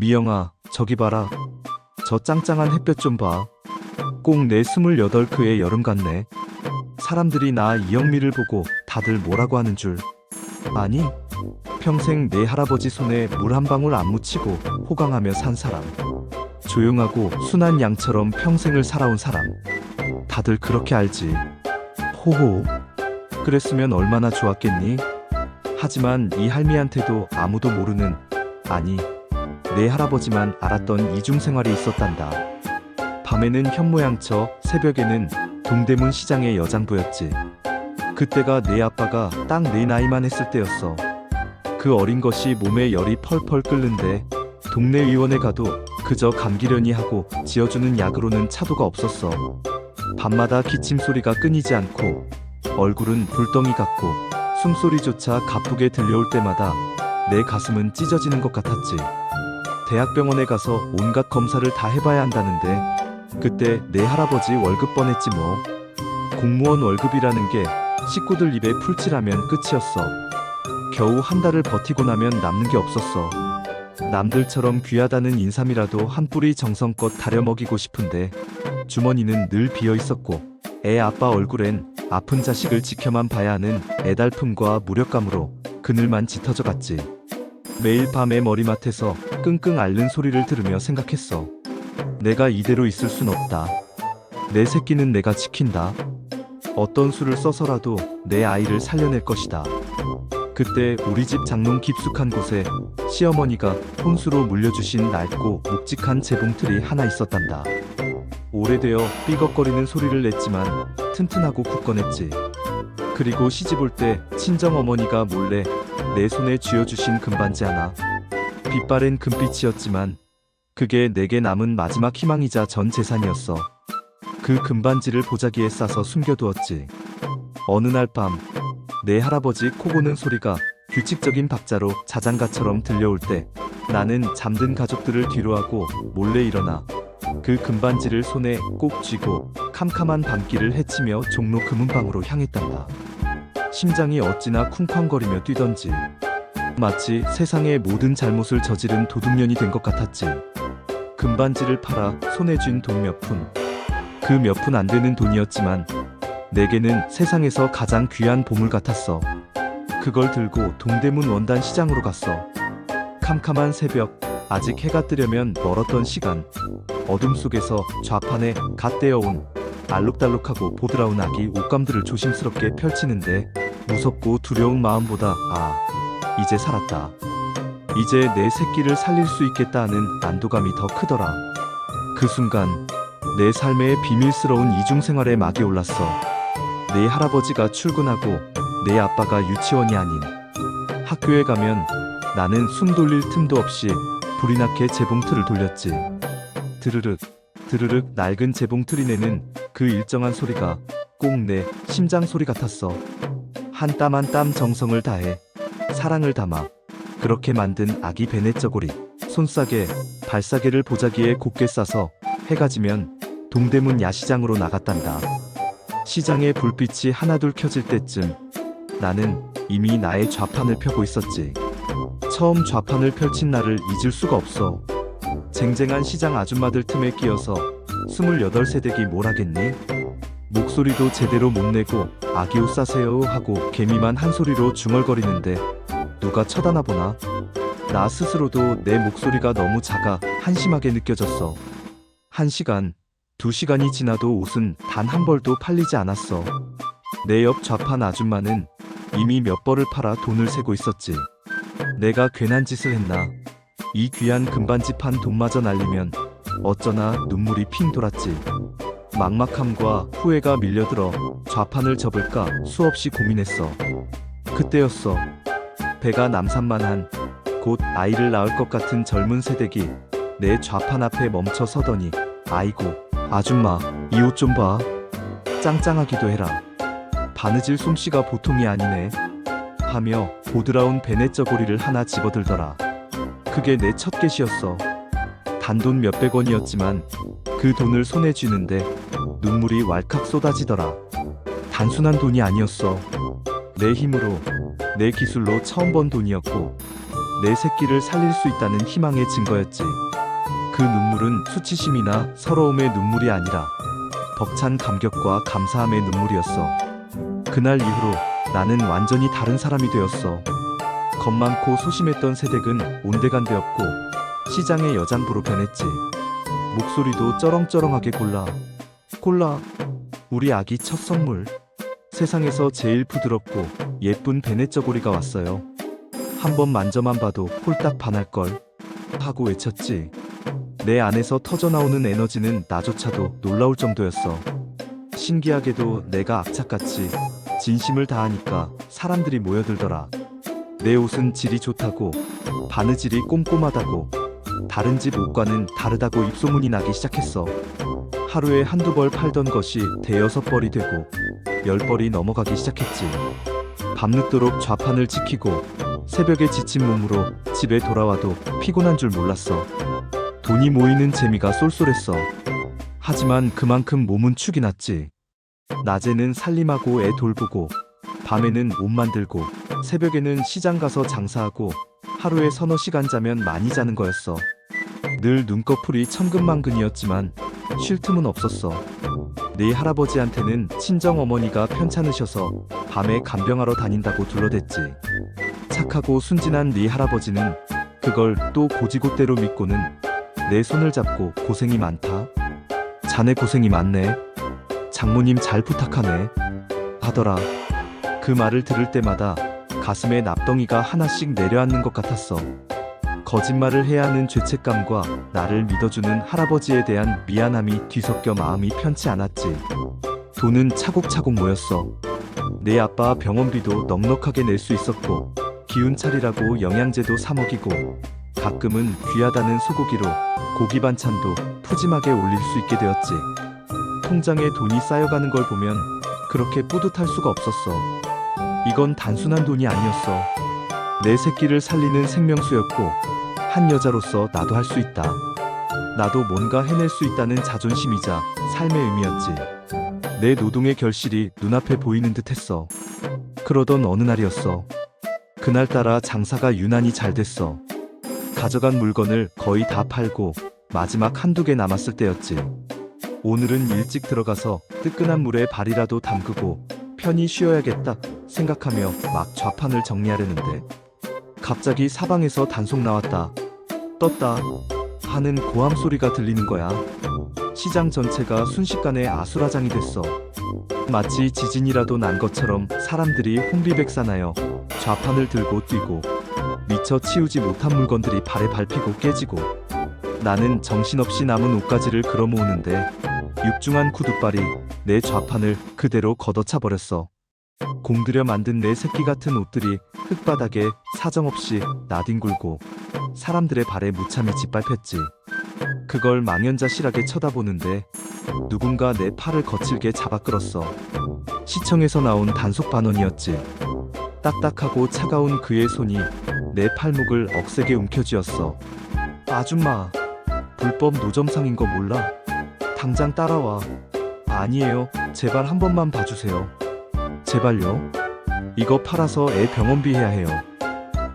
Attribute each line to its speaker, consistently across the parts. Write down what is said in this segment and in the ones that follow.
Speaker 1: 미영아, 저기 봐라. 저 짱짱한 햇볕 좀 봐. 꼭 내 스물여덟 그의 여름 같네. 사람들이 나 이영미를 보고 다들 뭐라고 하는 줄. 아니, 평생 내 할아버지 손에 물 한 방울 안 묻히고 호강하며 산 사람. 조용하고 순한 양처럼 평생을 살아온 사람. 다들 그렇게 알지. 호호. 그랬으면 얼마나 좋았겠니? 하지만 이 할미한테도 아무도 모르는, 아니, 내 할아버지만 알았던 이중 생활이 있었단다. 밤에는 현모양처, 새벽에는 동대문 시장의 여장부였지. 그때가 내 아빠가 딱 내 나이만 했을 때였어. 그 어린 것이 몸에 열이 펄펄 끓는데 동네 의원에 가도 그저 감기려니 하고 지어주는 약으로는 차도가 없었어. 밤마다 기침 소리가 끊이지 않고 얼굴은 불덩이 같고 숨소리조차 가쁘게 들려올 때마다 내 가슴은 찢어지는 것 같았지. 대학병원에 가서 온갖 검사를 다 해봐야 한다는데 그때 내 할아버지 월급 뻔했지 뭐. 공무원 월급이라는 게 식구들 입에 풀칠하면 끝이었어. 겨우 한 달을 버티고 나면 남는 게 없었어. 남들처럼 귀하다는 인삼이라도 한 뿌리 정성껏 다려 먹이고 싶은데 주머니는 늘 비어 있었고 애 아빠 얼굴엔 아픈 자식을 지켜만 봐야 하는 애달픔과 무력감으로 그늘만 짙어져 갔지. 매일 밤에 머리맡에서 끙끙 앓는 소리를 들으며 생각했어. 내가 이대로 있을 순 없다. 내 새끼는 내가 지킨다. 어떤 수를 써서라도 내 아이를 살려낼 것이다. 그때 우리 집 장롱 깊숙한 곳에 시어머니가 혼수로 물려주신 낡고 묵직한 재봉틀이 하나 있었단다. 오래되어 삐걱거리는 소리를 냈지만 튼튼하고 굳건했지. 그리고 시집 올 때 친정 어머니가 몰래 내 손에 쥐어주신 금반지 하나. 빛바랜 금빛이었지만 그게 내게 남은 마지막 희망이자 전 재산이었어. 그 금반지를 보자기에 싸서 숨겨두었지. 어느 날 밤, 내 할아버지 코 고는 소리가 규칙적인 박자로 자장가처럼 들려올 때 나는 잠든 가족들을 뒤로하고 몰래 일어나 그 금반지를 손에 꼭 쥐고 캄캄한 밤길을 헤치며 종로 금은방으로 향했단다. 심장이 어찌나 쿵쾅거리며 뛰던지 마치 세상의 모든 잘못을 저지른 도둑년이 된 것 같았지. 금반지를 팔아 손에 쥔 돈 몇 푼. 그 몇 푼 안 되는 돈이었지만 내게는 세상에서 가장 귀한 보물 같았어. 그걸 들고 동대문 원단 시장으로 갔어. 캄캄한 새벽, 아직 해가 뜨려면 멀었던 시간. 어둠 속에서 좌판에 갓 떼어온 알록달록하고 보드라운 아기 옷감들을 조심스럽게 펼치는데 무섭고 두려운 마음보다 아, 이제 살았다. 이제 내 새끼를 살릴 수 있겠다 하는 안도감이 더 크더라. 그 순간 내 삶의 비밀스러운 이중생활에 막이 올랐어. 내 할아버지가 출근하고 내 아빠가 유치원이 아닌 학교에 가면 나는 숨 돌릴 틈도 없이 불이 나게 재봉틀을 돌렸지. 드르륵 드르륵 낡은 재봉틀이 내는 그 일정한 소리가 꼭 내 심장 소리 같았어. 한 땀 한 땀 정성을 다해 사랑을 담아 그렇게 만든 아기 베네쩌고리 손싸개 발싸개를 보자기에 곱게 싸서 해가 지면 동대문 야시장으로 나갔단다. 시장의 불빛이 하나둘 켜질 때쯤 나는 이미 나의 좌판을 펴고 있었지. 처음 좌판을 펼친 날을 잊을 수가 없어. 쟁쟁한 시장 아줌마들 틈에 끼어서 28세대기 뭘 하겠니? 목소리도 제대로 못 내고 아기 옷 사세요 하고 개미만 한 소리로 중얼거리는데 누가 쳐다나 보나? 나 스스로도 내 목소리가 너무 작아 한심하게 느껴졌어. 한 시간, 두 시간이 지나도 옷은 단 한 벌도 팔리지 않았어. 내 옆 좌판 아줌마는 이미 몇 벌을 팔아 돈을 세고 있었지. 내가 괜한 짓을 했나? 이 귀한 금반지 판 돈마저 날리면 어쩌나 눈물이 핑 돌았지. 막막함과 후회가 밀려들어 좌판을 접을까 수없이 고민했어. 그때였어. 배가 남산만한 곧 아이를 낳을 것 같은 젊은 새댁이 내 좌판 앞에 멈춰 서더니 아이고 아줌마 이 옷 좀 봐. 짱짱하기도 해라. 바느질 솜씨가 보통이 아니네. 하며 보드라운 베네쩌고리를 하나 집어들더라. 그게 내 첫 개시였어. 단돈 몇백 원이었지만 그 돈을 손에 쥐는데 눈물이 왈칵 쏟아지더라. 단순한 돈이 아니었어. 내 힘으로, 내 기술로 처음 번 돈이었고, 내 새끼를 살릴 수 있다는 희망의 증거였지. 그 눈물은 수치심이나 서러움의 눈물이 아니라 벅찬 감격과 감사함의 눈물이었어. 그날 이후로 나는 완전히 다른 사람이 되었어. 겁 많고 소심했던 세댁은 온데간데없고 시장의 여장부로 변했지. 목소리도 쩌렁쩌렁하게 골라. 골라. 우리 아기 첫 선물. 세상에서 제일 부드럽고 예쁜 베네쩌고리가 왔어요. 한번 만져만 봐도 홀딱 반할걸. 하고 외쳤지. 내 안에서 터져나오는 에너지는 나조차도 놀라울 정도였어. 신기하게도 내가 악착같이 진심을 다하니까 사람들이 모여들더라. 내 옷은 질이 좋다고, 바느질이 꼼꼼하다고, 다른 집 옷과는 다르다고 입소문이 나기 시작했어. 하루에 한두 벌 팔던 것이 대여섯 벌이 되고, 열 벌이 넘어가기 시작했지. 밤늦도록 좌판을 지키고, 새벽에 지친 몸으로 집에 돌아와도 피곤한 줄 몰랐어. 돈이 모이는 재미가 쏠쏠했어. 하지만 그만큼 몸은 축이 났지. 낮에는 살림하고 애 돌보고, 밤에는 옷 만들고, 새벽에는 시장 가서 장사하고, 하루에 서너 시간 자면 많이 자는 거였어. 늘 눈꺼풀이 천근만근이었지만 쉴 틈은 없었어. 네 할아버지한테는 친정 어머니가 편찮으셔서 밤에 간병하러 다닌다고 둘러댔지. 착하고 순진한 네 할아버지는 그걸 또 고지고대로 믿고는 내 손을 잡고 고생이 많다. 자네 고생이 많네. 장모님 잘 부탁하네. 하더라. 그 말을 들을 때마다 가슴에 납덩이가 하나씩 내려앉는 것 같았어. 거짓말을 해야 하는 죄책감과 나를 믿어주는 할아버지에 대한 미안함이 뒤섞여 마음이 편치 않았지. 돈은 차곡차곡 모였어. 내 아빠 병원비도 넉넉하게 낼 수 있었고, 기운 차리라고 영양제도 사 먹이고, 가끔은 귀하다는 소고기로 고기 반찬도 푸짐하게 올릴 수 있게 되었지. 통장에 돈이 쌓여가는 걸 보면 그렇게 뿌듯할 수가 없었어. 이건 단순한 돈이 아니었어. 내 새끼를 살리는 생명수였고, 한 여자로서 나도 할 수 있다. 나도 뭔가 해낼 수 있다는 자존심이자 삶의 의미였지. 내 노동의 결실이 눈앞에 보이는 듯 했어. 그러던 어느 날이었어. 그날따라 장사가 유난히 잘 됐어. 가져간 물건을 거의 다 팔고 마지막 한두 개 남았을 때였지. 오늘은 일찍 들어가서 뜨끈한 물에 발이라도 담그고 편히 쉬어야겠다 생각하며 막 좌판을 정리하려는데 갑자기 사방에서 단속 나왔다. 떴다. 하는 고함 소리가 들리는 거야. 시장 전체가 순식간에 아수라장이 됐어. 마치 지진이라도 난 것처럼 사람들이 혼비백산하여 좌판을 들고 뛰고 미처 치우지 못한 물건들이 발에 밟히고 깨지고 나는 정신없이 남은 옷가지를 끌어모으는데 육중한 구두발이 내 좌판을 그대로 걷어차 버렸어. 공들여 만든 내 새끼 같은 옷들이 흙바닥에 사정없이 나뒹굴고 사람들의 발에 무참히 짓밟혔지. 그걸 망연자실하게 쳐다보는데 누군가 내 팔을 거칠게 잡아 끌었어. 시청에서 나온 단속 반원이었지. 딱딱하고 차가운 그의 손이 내 팔목을 억세게 움켜쥐었어. 아줌마, 불법 노점상인 거 몰라? 당장 따라와. 아니에요. 제발 한 번만 봐주세요. 제발요. 이거 팔아서 애 병원비 해야 해요.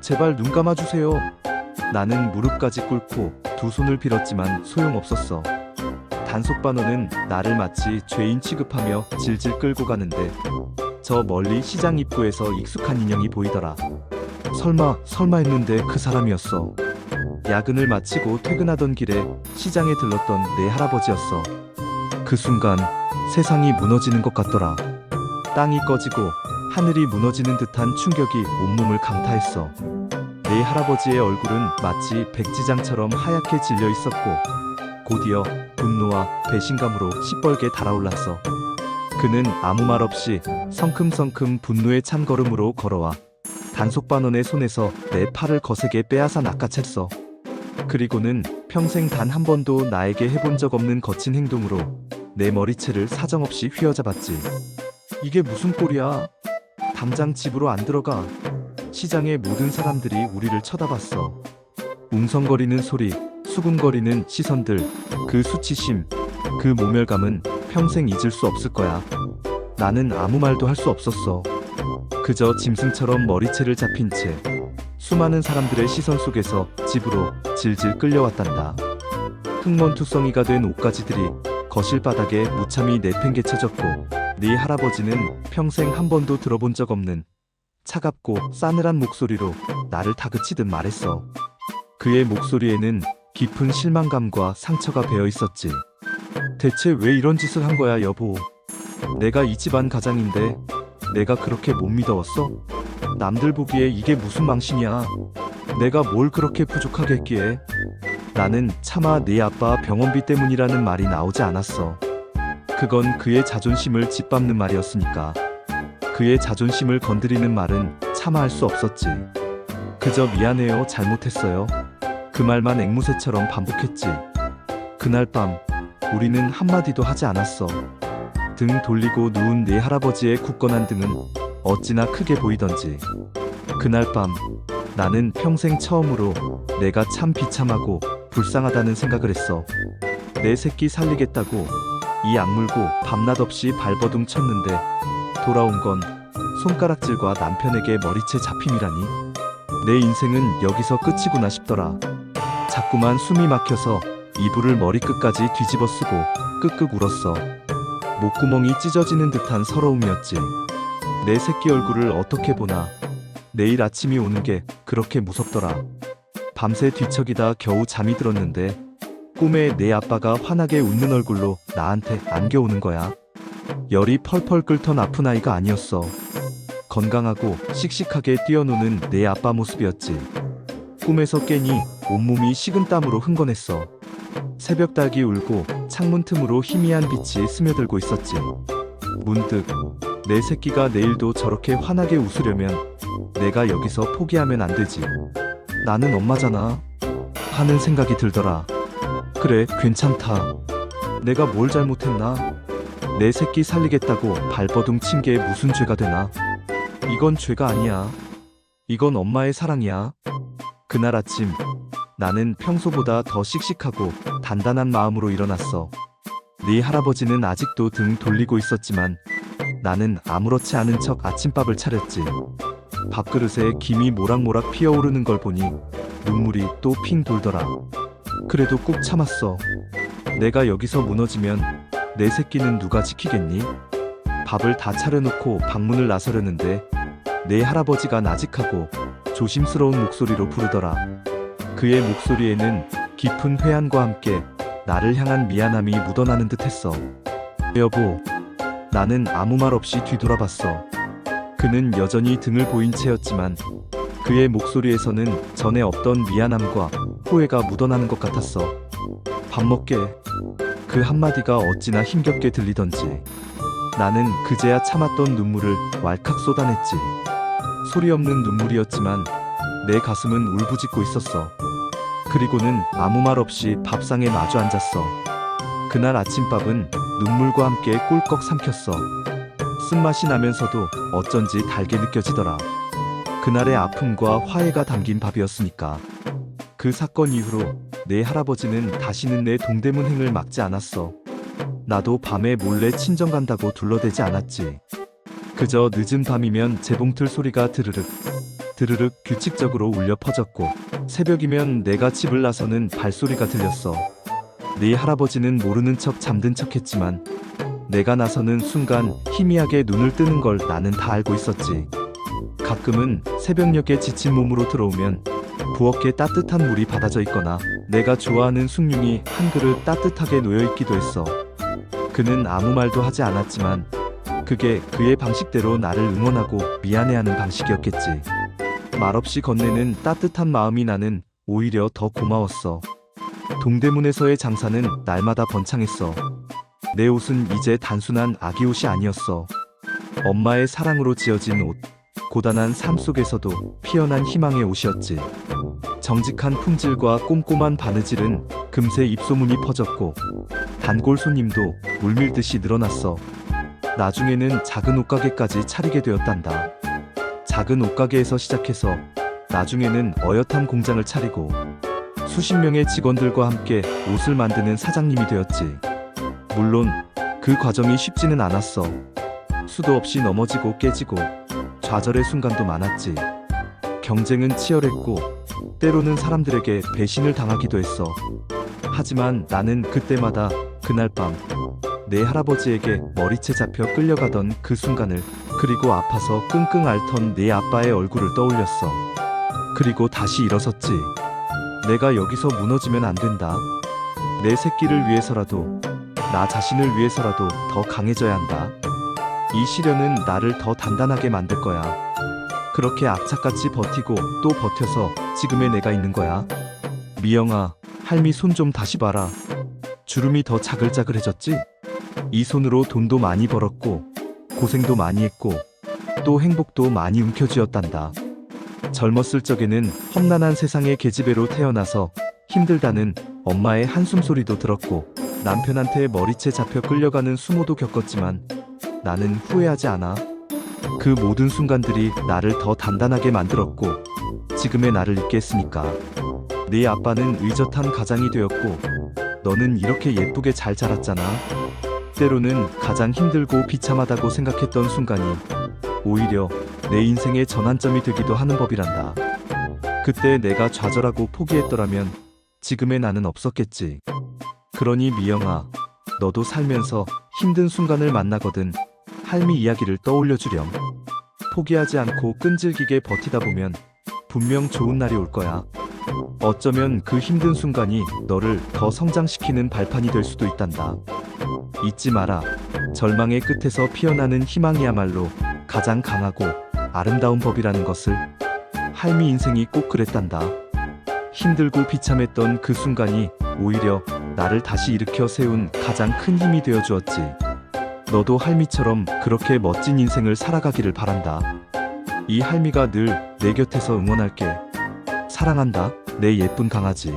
Speaker 1: 제발 눈 감아주세요. 나는 무릎까지 꿇고 두 손을 빌었지만 소용없었어. 단속반원은 나를 마치 죄인 취급하며 질질 끌고 가는데 저 멀리 시장 입구에서 익숙한 인형이 보이더라. 설마, 설마 했는데 그 사람이었어. 야근을 마치고 퇴근하던 길에 시장에 들렀던 내 할아버지였어. 그 순간 세상이 무너지는 것 같더라. 땅이 꺼지고 하늘이 무너지는 듯한 충격이 온몸을 강타했어. 내 할아버지의 얼굴은 마치 백지장처럼 하얗게 질려 있었고, 곧이어 분노와 배신감으로 시뻘게 달아올랐어. 그는 아무 말 없이 성큼성큼 분노의 찬걸음으로 걸어와 단속반원의 손에서 내 팔을 거세게 빼앗아 낚아챘어. 그리고는 평생 단 한 번도 나에게 해본 적 없는 거친 행동으로 내 머리채를 사정없이 휘어잡았지. 이게 무슨 꼴이야? 당장 집으로 안 들어가. 시장의 모든 사람들이 우리를 쳐다봤어. 웅성거리는 소리, 수군거리는 시선들, 그 수치심, 그 모멸감은 평생 잊을 수 없을 거야. 나는 아무 말도 할 수 없었어. 그저 짐승처럼 머리채를 잡힌 채 수많은 사람들의 시선 속에서 집으로 질질 끌려왔단다. 흙먼투성이가 된 옷가지들이 거실 바닥에 무참히 내팽개쳐졌고 네 할아버지는 평생 한 번도 들어본 적 없는 차갑고 싸늘한 목소리로 나를 다그치듯 말했어. 그의 목소리에는 깊은 실망감과 상처가 배어 있었지. 대체 왜 이런 짓을 한 거야, 여보? 내가 이 집안 가장인데 내가 그렇게 못 믿어왔어? 남들 보기에 이게 무슨 망신이야? 내가 뭘 그렇게 부족하게 했기에? 나는 차마 네 아빠 병원비 때문이라는 말이 나오지 않았어. 그건 그의 자존심을 짓밟는 말이었으니까. 그의 자존심을 건드리는 말은 차마 할수 없었지. 그저 미안해요, 잘못했어요. 그 말만 앵무새처럼 반복했지. 그날 밤, 우리는 한마디도 하지 않았어. 등 돌리고 누운 네 할아버지의 굳건한 등은 어찌나 크게 보이던지. 그날 밤, 나는 평생 처음으로 내가 참 비참하고 불쌍하다는 생각을 했어. 내 새끼 살리겠다고 이 악물고 밤낮 없이 발버둥 쳤는데 돌아온 건 손가락질과 남편에게 머리채 잡힘이라니. 내 인생은 여기서 끝이구나 싶더라. 자꾸만 숨이 막혀서 이불을 머리끝까지 뒤집어 쓰고 끄끄 울었어. 목구멍이 찢어지는 듯한 서러움이었지. 내 새끼 얼굴을 어떻게 보나. 내일 아침이 오는 게 그렇게 무섭더라. 밤새 뒤척이다 겨우 잠이 들었는데 꿈에 내 아빠가 환하게 웃는 얼굴로 나한테 안겨오는 거야. 열이 펄펄 끓던 아픈 아이가 아니었어. 건강하고 씩씩하게 뛰어노는 내 아빠 모습이었지. 꿈에서 깨니 온몸이 식은 땀으로 흥건했어. 새벽 닭이 울고 창문 틈으로 희미한 빛이 스며들고 있었지. 문득 내 새끼가 내일도 저렇게 환하게 웃으려면 내가 여기서 포기하면 안 되지. 나는 엄마잖아. 하는 생각이 들더라. 그래, 괜찮다. 내가 뭘 잘못했나? 내 새끼 살리겠다고 발버둥 친 게 무슨 죄가 되나? 이건 죄가 아니야. 이건 엄마의 사랑이야. 그날 아침, 나는 평소보다 더 씩씩하고 단단한 마음으로 일어났어. 네 할아버지는 아직도 등 돌리고 있었지만 나는 아무렇지 않은 척 아침밥을 차렸지. 밥그릇에 김이 모락모락 피어오르는 걸 보니 눈물이 또 핑 돌더라. 그래도 꾹 참았어. 내가 여기서 무너지면 내 새끼는 누가 지키겠니? 밥을 다 차려놓고 방문을 나서려는데 내 할아버지가 나직하고 조심스러운 목소리로 부르더라. 그의 목소리에는 깊은 회한과 함께 나를 향한 미안함이 묻어나는 듯했어. 여보, 나는 아무 말 없이 뒤돌아봤어. 그는 여전히 등을 보인 채였지만 그의 목소리에서는 전에 없던 미안함과 후회가 묻어나는 것 같았어. 밥 먹게. 그 한마디가 어찌나 힘겹게 들리던지. 나는 그제야 참았던 눈물을 왈칵 쏟아냈지. 소리 없는 눈물이었지만 내 가슴은 울부짖고 있었어. 그리고는 아무 말 없이 밥상에 마주 앉았어. 그날 아침밥은 눈물과 함께 꿀꺽 삼켰어. 쓴맛이 나면서도 어쩐지 달게 느껴지더라. 그날의 아픔과 화해가 담긴 밥이었으니까. 그 사건 이후로 내 할아버지는 다시는 내 동대문 행을 막지 않았어. 나도 밤에 몰래 친정 간다고 둘러대지 않았지. 그저 늦은 밤이면 재봉틀 소리가 드르륵, 드르륵 규칙적으로 울려 퍼졌고, 새벽이면 내가 집을 나서는 발소리가 들렸어. 네 할아버지는 모르는 척 잠든 척 했지만, 내가 나서는 순간 희미하게 눈을 뜨는 걸 나는 다 알고 있었지. 가끔은 새벽녘에 지친 몸으로 들어오면 부엌에 따뜻한 물이 받아져 있거나 내가 좋아하는 숭늉이 한 그릇 따뜻하게 놓여 있기도 했어. 그는 아무 말도 하지 않았지만 그게 그의 방식대로 나를 응원하고 미안해하는 방식이었겠지. 말없이 건네는 따뜻한 마음이 나는 오히려 더 고마웠어. 동대문에서의 장사는 날마다 번창했어. 내 옷은 이제 단순한 아기 옷이 아니었어. 엄마의 사랑으로 지어진 옷. 고단한 삶 속에서도 피어난 희망의 옷이었지. 정직한 품질과 꼼꼼한 바느질은 금세 입소문이 퍼졌고 단골 손님도 물밀듯이 늘어났어. 나중에는 작은 옷가게까지 차리게 되었단다. 작은 옷가게에서 시작해서 나중에는 어엿한 공장을 차리고 수십 명의 직원들과 함께 옷을 만드는 사장님이 되었지. 물론 그 과정이 쉽지는 않았어. 수도 없이 넘어지고 깨지고 좌절의 순간도 많았지. 경쟁은 치열했고 때로는 사람들에게 배신을 당하기도 했어. 하지만 나는 그때마다 그날 밤 내 할아버지에게 머리채 잡혀 끌려가던 그 순간을 그리고 아파서 끙끙 앓던 내 아빠의 얼굴을 떠올렸어. 그리고 다시 일어섰지. 내가 여기서 무너지면 안 된다. 내 새끼를 위해서라도 나 자신을 위해서라도 더 강해져야 한다. 이 시련은 나를 더 단단하게 만들 거야. 그렇게 악착같이 버티고 또 버텨서 지금의 내가 있는 거야. 미영아, 할미 손 좀 다시 봐라. 주름이 더 자글자글해졌지? 이 손으로 돈도 많이 벌었고, 고생도 많이 했고, 또 행복도 많이 움켜쥐었단다. 젊었을 적에는 험난한 세상의 계집애로 태어나서 힘들다는 엄마의 한숨 소리도 들었고, 남편한테 머리채 잡혀 끌려가는 수모도 겪었지만, 나는 후회하지 않아. 그 모든 순간들이 나를 더 단단하게 만들었고 지금의 나를 있게 했으니까? 네 아빠는 의젓한 가장이 되었고 너는 이렇게 예쁘게 잘 자랐잖아. 때로는 가장 힘들고 비참하다고 생각했던 순간이 오히려 내 인생의 전환점이 되기도 하는 법이란다. 그때 내가 좌절하고 포기했더라면 지금의 나는 없었겠지. 그러니 미영아 너도 살면서 힘든 순간을 만나거든 할미 이야기를 떠올려 주렴. 포기하지 않고 끈질기게 버티다 보면 분명 좋은 날이 올 거야. 어쩌면 그 힘든 순간이 너를 더 성장시키는 발판이 될 수도 있단다. 잊지 마라. 절망의 끝에서 피어나는 희망이야말로 가장 강하고 아름다운 법이라는 것을 할미 인생이 꼭 그랬단다. 힘들고 비참했던 그 순간이 오히려 나를 다시 일으켜 세운 가장 큰 힘이 되어 주었지. 너도 할미처럼 그렇게 멋진 인생을 살아가기를 바란다. 이 할미가 늘 내 곁에서 응원할게. 사랑한다, 내 예쁜 강아지.